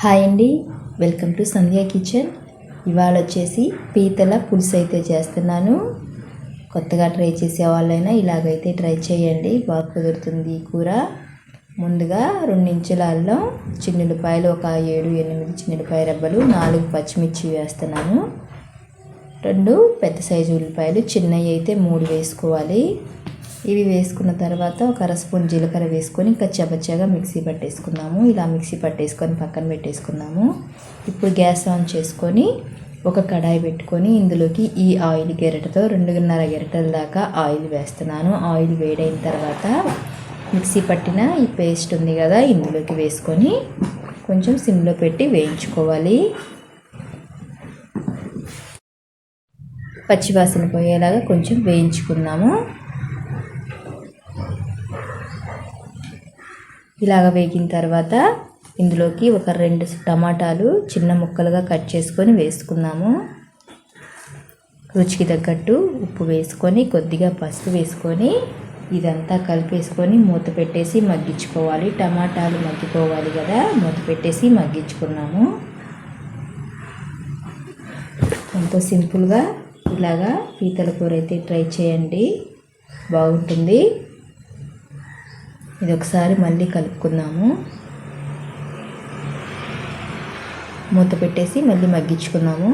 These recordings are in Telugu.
హాయ్ అండి. Welcome to Sandhya kitchen. ఇవాళ వచ్చేసి పీతల పులుసు అయితే చేస్తున్నాను. కొత్తగా ట్రై చేసే వాళ్ళైనా ఇలాగైతే ట్రై చేయండి. బాగా కుదురుతుంది ఈ కూర. ముందుగా రెండించుల అల్లం చిన్నులపాయలు ఒక ఏడు ఎనిమిది చిన్నులపాయ రెబ్బలు నాలుగు పచ్చిమిర్చి వేస్తున్నాను. రెండు పెద్ద సైజు ఉల్లిపాయలు చిన్నవి అయితే మూడు వేసుకోవాలి. ఇవి వేసుకున్న తర్వాత ఒక అర స్పూన్ జీలకర్ర వేసుకొని కచ్చాపచ్చాగా మిక్సీ పట్టేసుకున్నాము ఇలా మిక్సీ పట్టేసుకొని పక్కన పెట్టేసుకున్నాము ఇప్పుడు గ్యాస్ ఆన్ చేసుకొని ఒక కడాయి పెట్టుకొని ఇందులోకి ఈ ఆయిల్ గెరటతో రెండున్నర గెరటల దాకా ఆయిల్ వేస్తున్నాను. ఆయిల్ వేడైన తర్వాత మిక్సీ పట్టిన ఈ పేస్ట్ ఉంది కదా ఇందులోకి వేసుకొని కొంచెం సిమ్లో పెట్టి వేయించుకోవాలి. పచ్చివాసన పోయేలాగా కొంచెం వేయించుకున్నాము ఇలాగ వేగిన తర్వాత ఇందులోకి ఒక రెండు టమాటాలు చిన్న ముక్కలుగా కట్ చేసుకొని వేసుకున్నాము రుచికి తగ్గట్టు ఉప్పు వేసుకొని కొద్దిగా పసుపు వేసుకొని ఇదంతా కలిపేసుకొని మూత పెట్టేసి మగ్గించుకోవాలి. టమాటాలు మగ్గిపోవాలి కదా మూత పెట్టేసి మగ్గించుకున్నాము. ఎంతో సింపుల్గా ఇలాగా పీతల కూర అయితే ట్రై చేయండి. బాగుంటుంది. ఇది ఒకసారి మళ్ళీ కలుపుకుందాము. మూత పెట్టేసి మళ్ళీ మగ్గించుకుందాము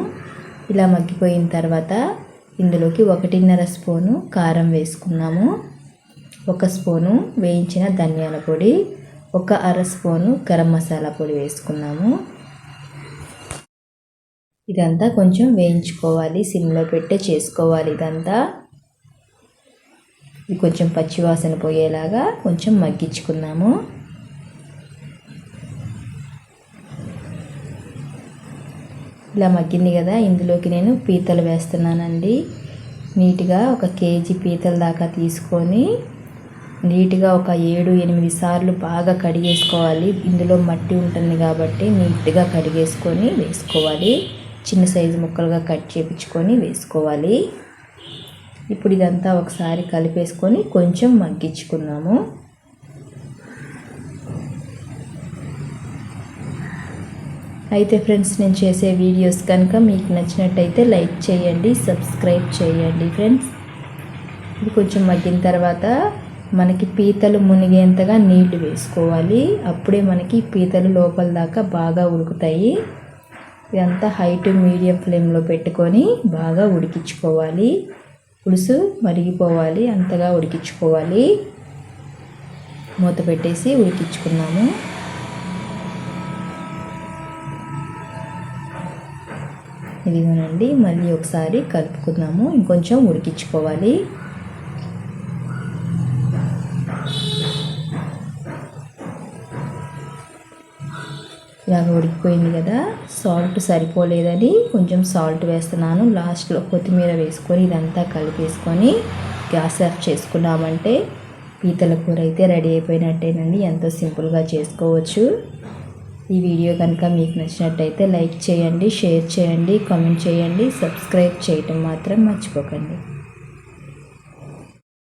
ఇలా మగ్గిపోయిన తర్వాత ఇందులోకి ఒకటిన్నర స్పూను కారం వేసుకున్నాము. ఒక స్పూను వేయించిన ధనియాల పొడి ఒక అర స్పూను గరం మసాలా పొడి వేసుకున్నాము. ఇదంతా కొంచెం వేయించుకోవాలి సిమ్లో పెట్టే చేసుకోవాలి ఇదంతా. కొంచెం పచ్చివాసన పోయేలాగా కొంచెం మగ్గించుకుందాము. ఇలా మగ్గింది కదా ఇందులోకి నేను పీతలు వేస్తున్నానండి. నీట్గా ఒక కేజీ పీతల దాకా తీసుకొని నీట్గా ఒక ఏడు ఎనిమిది సార్లు బాగా కడిగేసుకోవాలి. ఇందులో మట్టి ఉంటుంది కాబట్టి నీట్గా కడిగేసుకొని వేసుకోవాలి. చిన్న సైజు ముక్కలుగా కట్ చేపించుకొని వేసుకోవాలి. ఇప్పుడు ఇదంతా ఒకసారి కలిపేసుకొని కొంచెం మగ్గించుకున్నాము. అయితే ఫ్రెండ్స్ నేను చేసే వీడియోస్ కనుక మీకు నచ్చినట్టయితే లైక్ చేయండి సబ్స్క్రైబ్ చేయండి ఫ్రెండ్స్. ఇది కొంచెం మగ్గిన తర్వాత మనకి పీతలు మునిగేంతగా నీళ్ళు వేసుకోవాలి. అప్పుడే మనకి పీతలు లోపల దాకా బాగా ఉడుకుతాయి. ఇదంతా హై టు మీడియం ఫ్లేమ్లో పెట్టుకొని బాగా ఉడికించుకోవాలి. పులుసు మరిగిపోవాలి అంతగా ఉడికించుకోవాలి. మూత పెట్టేసి ఉడికించుకున్నాము. ఇదిగోనండి మళ్ళీ ఒకసారి కలుపుకుందాము ఇంకొంచెం ఉడికించుకోవాలి. ఇలాగ ఉడికిపోయింది కదా. సాల్ట్ సరిపోలేదని కొంచెం సాల్ట్ వేస్తున్నాను. లాస్ట్లో కొత్తిమీర వేసుకొని ఇదంతా కలిపేసుకొని గ్యాస్ ఆఫ్ చేసుకున్నామంటే పీతల కూర అయితే రెడీ అయిపోయినట్టేనండి. ఎంతో సింపుల్గా చేసుకోవచ్చు. ఈ వీడియో కనుక మీకు నచ్చినట్టయితే లైక్ చేయండి షేర్ చేయండి కామెంట్ చేయండి. సబ్స్క్రైబ్ చేయటం మాత్రం మర్చిపోకండి.